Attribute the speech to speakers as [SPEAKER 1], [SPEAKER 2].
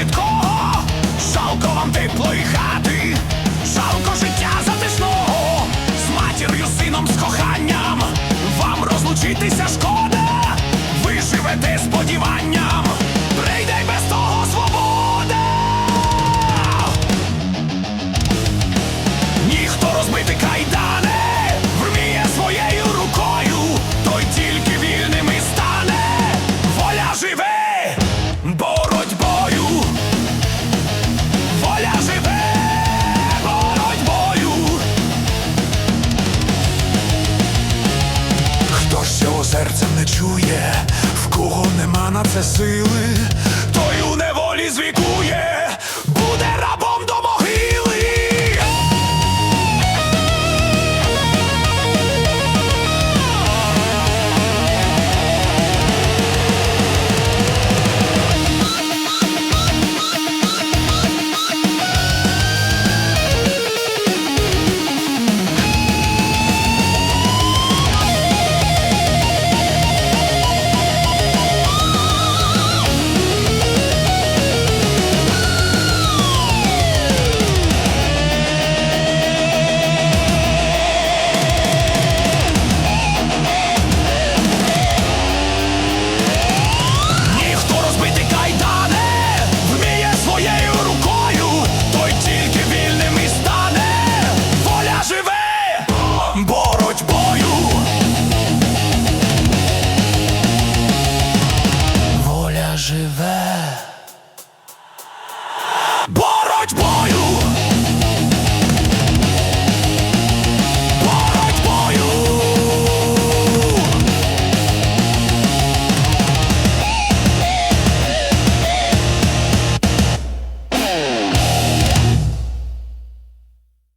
[SPEAKER 1] від кого? Жалко вам теплої хати, жалко життя затишного, з матір'ю, сином, з коханням, вам розлучитися шкода, ви живете сподіванням. Чує, в кого нема на це сили,